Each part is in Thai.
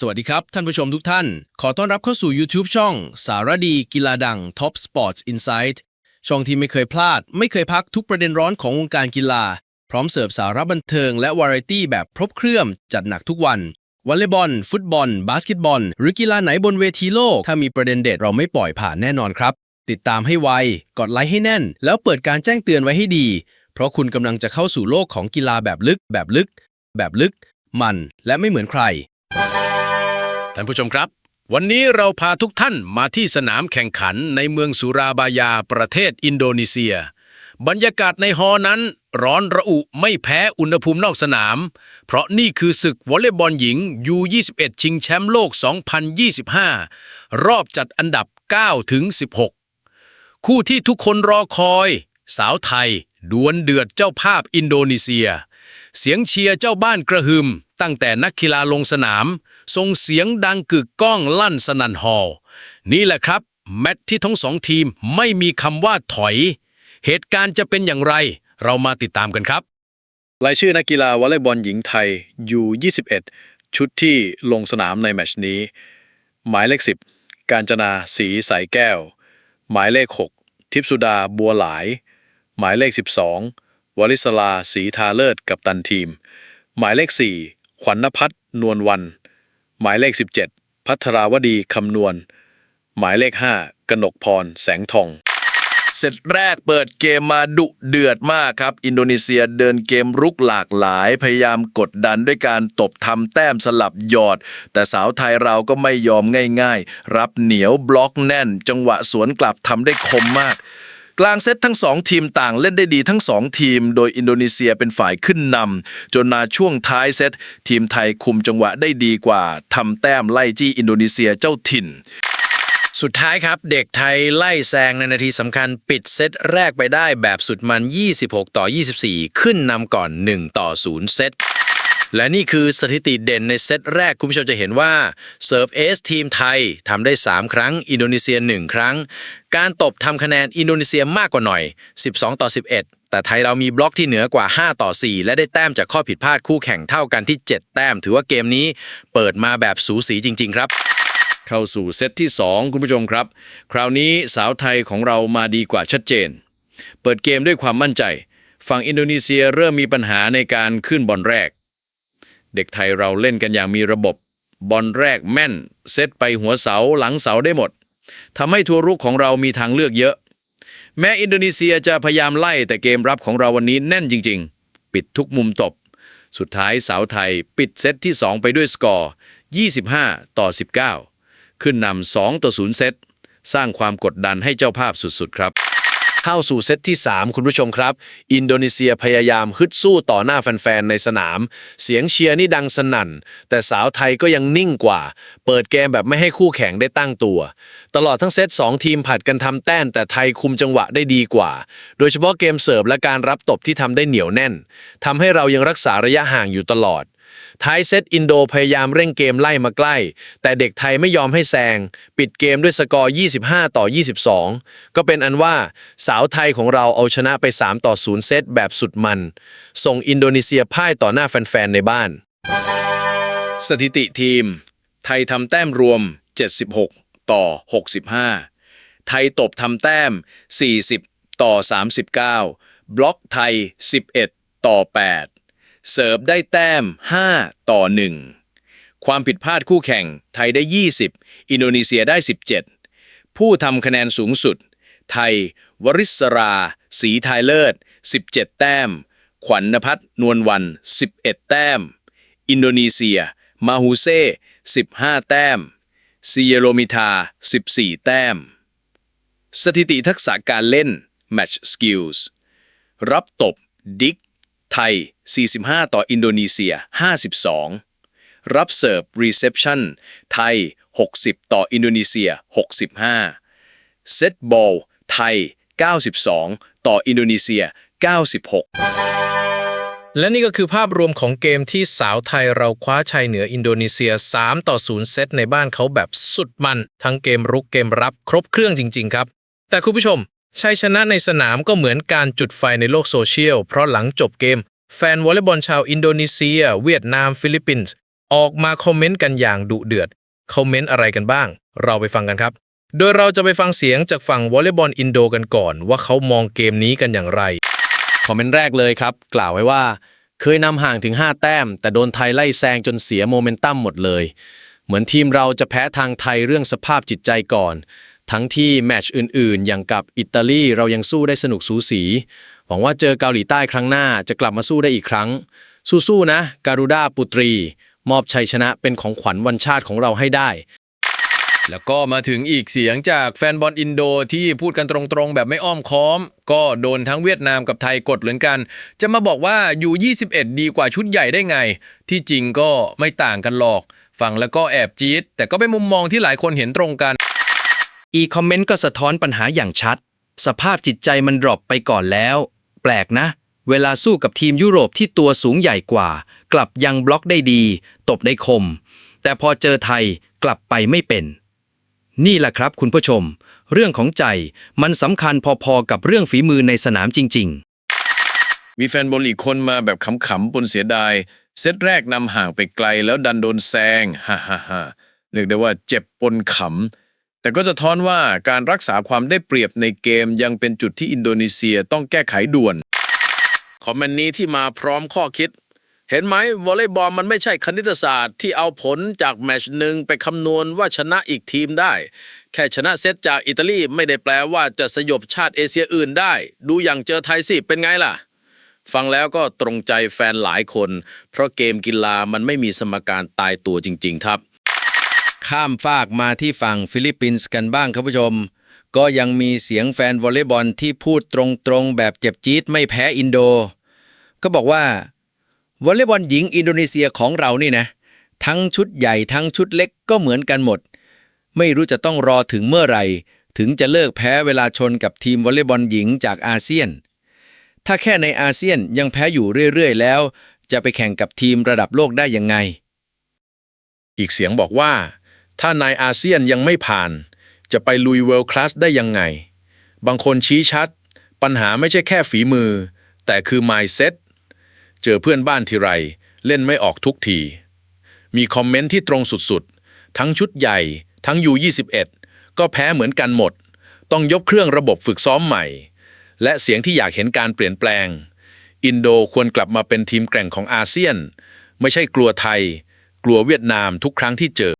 สวัสดีครับ ท่านผู้ชมทุกท่าน ขอต้อนรับเข้าสู่ YouTube ช่อง สารดี กีฬาดัง Top Sports Insight ช่องที่ไม่เคยพลาด ไม่เคยพักทุกประเด็นร้อนของวงการกีฬา พร้อมเสิร์ฟสาระบันเทิงและวาไรตี้แบบครบเครื่องจัดหนักทุกวันวอลเลย์บอล ฟุตบอล บาสเกตบอล หรือกีฬาไหนบนเวทีโลก ถ้ามีประเด็นเด็ดเราไม่ปล่อยผ่านแน่นอนครับ ติดตามให้ไวกดไลค์ให้แน่น แล้วเปิดการแจ้งเตือนไว้ให้ดี เพราะคุณกำลังจะเข้าสู่โลกของกีฬาแบบลึก แบบลึก แบบลึก มันและไม่เหมือนใคร ท่านผู้ชมครับ วันนี้เราพาทุกท่านมาที่สนามแข่งขันในเมืองสุราบายาประเทศอินโดนีเซีย บรรยากาศในฮอนั้นร้อนระอุไม่แพ้อุณหภูมินอกสนาม เพราะนี่คือศึกวอลเลย์บอลหญิง U21 ชิงแชมป์โลก 2025 รอบจัดอันดับ 9 ถึง 16 คู่ที่ทุกคนรอคอย สาวไทย ดวลเดือดเจ้าภาพอินโดนีเซีย เสียงเชียร์เจ้าบ้านกระหึมตั้งแต่นักกีฬาลงสนาม ส่งเสียงดังกึกก้องลั่นสนันฮอลล์นี่แหละครับ แมตช์ที่ทั้งสองทีมไม่มีคำว่าถอย เหตุการณ์จะเป็นอย่างไร เรามาติดตามกันครับ รายชื่อนักกีฬาวอลเลย์บอลหญิงไทย U21 ชุดที่ลงสนามในแมตช์นี้ หมายเลข 10 การจนาสีสายแก้ว หมายเลข 6 ทิพสุดาบัวหลาย หมายเลข 12 วลิศลาสีทาเลิศกับตันทีม หมายเลข 4 ขวัญนพัฒน์นวลวัน หมายเลข 17 พัทราวดีคำนวณ หมายเลข 5 กนกพร แสงทอง เซตแรกเปิดเกมมาดุเดือดมากครับ อินโดนีเซียเดินเกมรุกหลากหลาย พยายามกดดันด้วยการตบทำแต้มสลับหยอด แต่สาวไทยเราก็ไม่ยอมง่าย ๆ รับเหนียวบล็อกแน่น จังหวะสวนกลับทำได้คมมาก กลางเซตทั้งสองทีมต่างเล่นได้ดีทั้งสองทีม โดยอินโดนีเซียเป็นฝ่ายขึ้นนำจนมาช่วงท้ายเซตทีมไทยคุมจังหวะได้ดีกว่าทำแต้มไล่จี้อินโดนีเซียเจ้าถิ่นสุดท้ายครับเด็กไทยไล่แซงในนาทีสำคัญปิดเซตแรกไปได้แบบสุดมัน 26 ต่อ 24 ขึ้นนำก่อน 1 ต่อ 0 เซต และนี่คือสถิติเด่นในเซตแรก คุณผู้ชมจะเห็นว่าเซิร์ฟเอสทีมไทยทำได้ 3 ครั้ง อินโดนีเซีย 1 ครั้ง การตบทำคะแนนอินโดนีเซียมากกว่าหน่อย 12 ต่อ 11แต่ไทยเรามีบล็อกที่เหนือกว่า 5 ต่อ 4 และได้แต้มจากข้อผิดพลาดคู่แข่งเท่ากันที่ 7 แต้ม ถือว่าเกมนี้เปิดมาแบบสูสีจริง ๆ ครับ เข้าสู่เซตที่ 2 คุณผู้ชมครับ คราวนี้สาวไทยของเรามาดีกว่าชัดเจน เปิดเกมด้วยความมั่นใจ ฝั่งอินโดนีเซียเริ่มมีปัญหาในการขึ้นบอลแรก เด็กไทยเราเล่นกันอย่างมีระบบบอลแรกแม่น เซตไปหัวเสาหลังเสาได้หมดทำให้ทัวรุกของเรามีทางเลือกเยอะ แม้อินโดนีเซียจะพยายามไล่แต่เกมรับของเราวันนี้แน่นจริง ๆ ปิดทุกมุมตบ สุดท้ายสาวไทยปิดเซตที่ 2 ไปด้วยสกอร์ 25 ต่อ 19 ขึ้นนำ2ต่อ 0 เซต สร้างความกดดันให้เจ้าภาพสุดๆ ครับ เข้าสู่เซตที่ 3 คุณผู้ชมครับ อินโดนีเซียพยายามฮึดสู้ต่อหน้าแฟนๆในสนาม เสียงเชียร์นี่ดังสนั่น แต่สาวไทยก็ยังนิ่งกว่า เปิดเกมแบบไม่ให้คู่แข่งได้ตั้งตัว ตลอดทั้งเซต2 ทีมผัดกันทำแต้มแต่ไทยคุมจังหวะได้ดีกว่า โดยเฉพาะเกมเสิร์ฟและการรับตบที่ทำได้เหนียวแน่นทำให้เรายังรักษาระยะห่างอยู่ตลอด ท้ายเซตอินโดพยายามเร่งเกมไล่มาใกล้ แต่เด็กไทยไม่ยอมให้แซง ปิดเกมด้วยสกอร์ 25 ต่อ 22 ก็เป็นอันว่าสาวไทยของเราเอาชนะไป 3 ต่อ 0 เซตแบบสุดมัน ส่งอินโดนีเซียพ่ายต่อหน้าแฟน ๆ ในบ้าน สถิติทีม ไทยทำแต้มรวม 76 ต่อ 65 ไทยตบทำแต้ม 40 ต่อ 39 บล็อกไทย 11 ต่อ 8 เสิร์ฟได้แต้ม 5 ต่อ 1 ความผิดพลาดคู่แข่งไทยได้ 20 อินโดนีเซียได้ 17 ผู้ทำคะแนนสูงสุด ไทย วริศราสีไทยเลิศ 17 แต้ม ขวัญนพัฒน์นวลวัน 11 แต้ม อินโดนีเซีย มาฮูเซ่ 15 แต้มซีเยโรมิทา 14 แต้ม สถิติทักษะการเล่น Match Skills รับตบดิก ไทย 45 ต่ออินโดนีเซีย 52 รับเสิร์ฟ Reception ไทย 60 ต่ออินโดนีเซีย 65 เซตบอลไทย 92 ต่ออินโดนีเซีย 96 และนี่ก็คือภาพรวมของเกมที่สาวไทยเราคว้าชัยเหนืออินโดนีเซีย 3 ต่อ 0 เซตในบ้านเขาแบบสุดมัน ทั้งเกมรุกเกมรับครบเครื่องจริง ๆ ครับ แต่คุณผู้ชม ชัยชนะในสนามก็เหมือนการจุดไฟในโลกโซเชียล เพราะหลังจบเกม แฟนวอลเลย์บอลชาวอินโดนีเซีย เวียดนาม ฟิลิปปินส์ ออกมาคอมเมนต์กันอย่างดุเดือด คอมเมนต์อะไรกันบ้าง เราไปฟังกันครับ โดยเราจะไปฟังเสียงจากฝั่งวอลเลย์บอลอินโดกันก่อน ว่าเขามองเกมนี้กันอย่างไร คอมเมนต์แรกเลยครับ กล่าวไว้ว่า เคยนำห่างถึง 5 แต้ม แต่โดนไทยไล่แซงจนเสียโมเมนตัมหมดเลย เหมือนทีมเราจะแพ้ทางไทยเรื่องสภาพจิตใจก่อน ทั้งที่แมตช์อื่นๆ อย่างกับอิตาลีเรายังสู้ได้สนุกสูสี หวังว่าเจอเกาหลีใต้ครั้งหน้าจะกลับมาสู้ได้อีกครั้ง สู้ๆนะ การุด้าปุตรี มอบชัยชนะเป็นของขวัญวันชาติของเราให้ได้ แล้วก็มาถึงอีกเสียงจากแฟนบอลอินโดที่พูดกันตรงๆ แบบไม่อ้อมค้อม ก็โดนทั้งเวียดนามกับไทยกดเหมือนกัน จะมาบอกว่าอยู่ 21 ดีกว่าชุดใหญ่ได้ไง ที่จริงก็ไม่ต่างกันหรอก ฟังแล้วก็แอบจี๊ดแต่ก็เป็นมุมมองที่หลายคนเห็นตรงกัน อีคอมเมนต์ก็สะท้อนปัญหาอย่างชัด สภาพจิตใจมันดรอปไปก่อนแล้ว แปลกนะ เวลาสู้กับทีมยุโรปที่ตัวสูงใหญ่กว่า กลับยังบล็อกได้ดี ตบได้คม แต่พอเจอไทยกลับไปไม่เป็น นี่แหละครับคุณผู้ชม เรื่องของใจมันสำคัญพอๆกับเรื่องฝีมือในสนามจริง ๆ มีแฟนบอลอีกคนมาแบบขำๆปนเสียดาย เซตแรกนำห่างไปไกลแล้วดันโดนแซงฮ่าฮ่าฮ่าเรียกได้ว่าเจ็บปนขำ แต่ก็จะท้อนว่าการรักษาความได้เปรียบในเกมยังเป็นจุดที่อินโดนีเซียต้องแก้ไขด่วน คอมเมนต์นี้ที่มาพร้อมข้อคิด เห็นไหมวอลเลย์บอลมันไม่ใช่คณิตศาสตร์ที่เอาผลจากแมชหนึ่งไปคำนวณว่าชนะอีกทีมได้ แค่ชนะเซตจากอิตาลีไม่ได้แปลว่าจะสยบชาติเอเชียอื่นได้ ดูอย่างเจอไทยสิเป็นไงล่ะฟังแล้วก็ตรงใจแฟนหลายคน เพราะเกมกีฬามันไม่มีสมการตายตัวจริง ๆ ครับ ข้ามฟากมาที่ฝั่งฟิลิปปินส์กันบ้างครับผู้ชม ก็ยังมีเสียงแฟนวอลเลย์บอลที่พูดตรงๆ แบบเจ็บจี๊ดไม่แพ้อินโด ก็บอกว่าวอลเลย์บอลหญิงอินโดนีเซียของเรานี่นะ ทั้งชุดใหญ่ทั้งชุดเล็กก็เหมือนกันหมด ไม่รู้จะต้องรอถึงเมื่อไหร่ ถึงจะเลิกแพ้เวลาชนกับทีมวอลเลย์บอลหญิงจากอาเซียน ถ้าแค่ในอาเซียนยังแพ้อยู่เรื่อยๆ แล้ว จะไปแข่งกับทีมระดับโลกได้ยังไง อีกเสียงบอกว่า ถ้าในอาเซียนยังไม่ผ่าน จะไปลุยเวิลด์คลาสได้ยังไง บางคนชี้ชัด ปัญหาไม่ใช่แค่ฝีมือ แต่คือ mindset เจอเพื่อนบ้านทีไรเล่นไม่ออกทุกที มีคอมเมนต์ที่ตรงสุดๆ ทั้งชุดใหญ่ ทั้ง U21 ก็แพ้เหมือนกันหมด ต้องยกเครื่องระบบฝึกซ้อมใหม่ และเสียงที่อยากเห็นการเปลี่ยนแปลง อินโดควรกลับมาเป็นทีมแกร่งของอาเซียน ไม่ใช่กลัวไทย กลัวเวียดนามทุกครั้งที่เจอ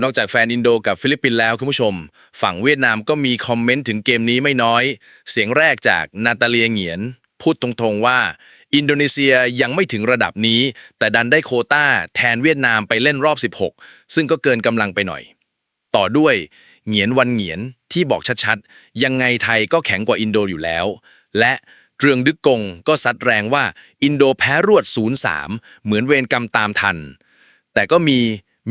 นอกจากแฟนอินโดกับฟิลิปปินส์แล้วคุณผู้ชม ฝั่งเวียดนามก็มีคอมเมนต์ถึงเกมนี้ไม่น้อย เสียงแรกจากนาตาเลียเหงียน พูดตรงๆว่า อินโดนีเซียยังไม่ถึงระดับนี้ แต่ดันได้โคต้าแทนเวียดนามไปเล่นรอบ 16 ซึ่งก็เกินกำลังไปหน่อย ต่อด้วยเหงียนวันเหงียนที่บอกชัดๆ ยังไงไทยก็แข็งกว่าอินโดอยู่แล้ว และเรืองดึกกงก็ซัดแรงว่าอินโดแพ้รวด 0-3 เหมือนเวรกรรมตามทัน แต่ก็มี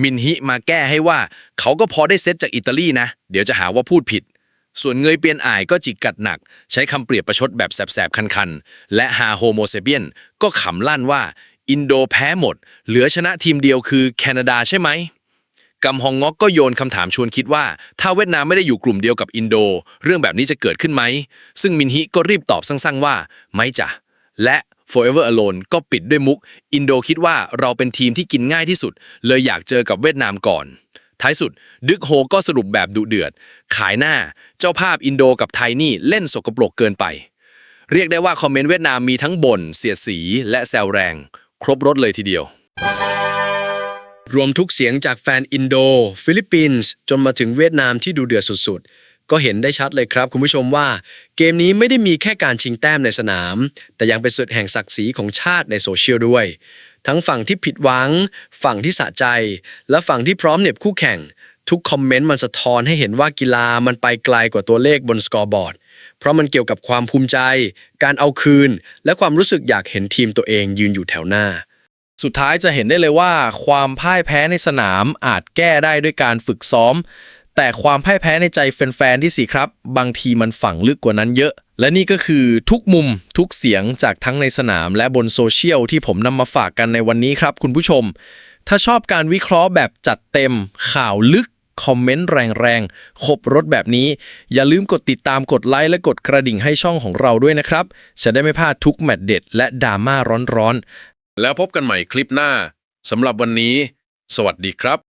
มินฮิมาแก้ให้ว่า เขาก็พอได้เซตจากอิตาลีนะ เดี๋ยวจะหาว่าพูดผิด ส่วนเงยเปียนอายก็จิกกัดหนัก ใช้คำเปรียบประชดแบบแสบๆ คันๆ และฮาโฮโมเซเบียนก็ขำลั่นว่า อินโดแพ้หมด เหลือชนะทีมเดียวคือแคนาดาใช่ไหมกำฮองงอกก็โยนคำถามชวนคิดว่า ถ้าเวียดนามไม่ได้อยู่กลุ่มเดียวกับอินโด เรื่องแบบนี้จะเกิดขึ้นไหม ซึ่งมินฮิก็รีบตอบสั้นๆว่า ไม่จ้ะและ Forever Alone ก็ปิดด้วยมุก อินโดคิดว่าเราเป็นทีมที่กินง่ายที่สุด เลยอยากเจอกับเวียดนามก่อน ท้ายสุด ดึกโฮก็สรุปแบบดุเดือด ขายหน้าเจ้าภาพอินโดกับไทยนี่เล่นสกปรกเกินไป เรียกได้ว่าคอมเมนต์เวียดนามมีทั้งบ่นเสียดสี และแซวแรง ครบรถเลยทีเดียวรวมทุกเสียงจากแฟนอินโด ฟิลิปปินส์ จนมาถึงเวียดนามที่ดูเดือดสุด ๆ ก็เห็นได้ชัดเลยครับ คุณผู้ชมว่า เกมนี้ไม่ได้มีแค่การชิงแต้มในสนาม แต่ยังเป็นสุดแห่งศักดิ์ศรีของชาติในโซเชียลด้วย ทั้งฝั่งที่ผิดหวัง ฝั่งที่สะใจ และฝั่งที่พร้อมเหน็บคู่แข่ง ทุกคอมเมนต์มันสะท้อนให้เห็นว่ากีฬามันไปไกลกว่าตัวเลขบนสกอร์บอร์ดเพราะมันเกี่ยวกับความภูมิใจ การเอาคืน และความรู้สึกอยากเห็นทีมตัวเองยืนอยู่แถวหน้าสุดท้ายจะเห็นได้เลยว่าความพ่ายแพ้ในสนามอาจแก้ได้ด้วยการฝึกซ้อม แต่ความพ่ายแพ้ในใจแฟนๆที่สิครับ บางทีมันฝังลึกกว่านั้นเยอะ และนี่ก็คือทุกมุมทุกเสียงจากทั้งในสนามและบนโซเชียลที่ผมนำมาฝากกันในวันนี้ครับ คุณผู้ชม ถ้าชอบการวิเคราะห์แบบจัดเต็ม ข่าวลึกคอมเมนต์แรงๆครบรถแบบนี้ อย่าลืมกดติดตามกดไลค์และกดกระดิ่งให้ช่องของเราด้วยนะครับ จะได้ไม่พลาดทุกแมตช์เด็ดและดราม่าร้อนๆ แล้วพบกันใหม่คลิปหน้าสำหรับวันนี้ สวัสดีครับ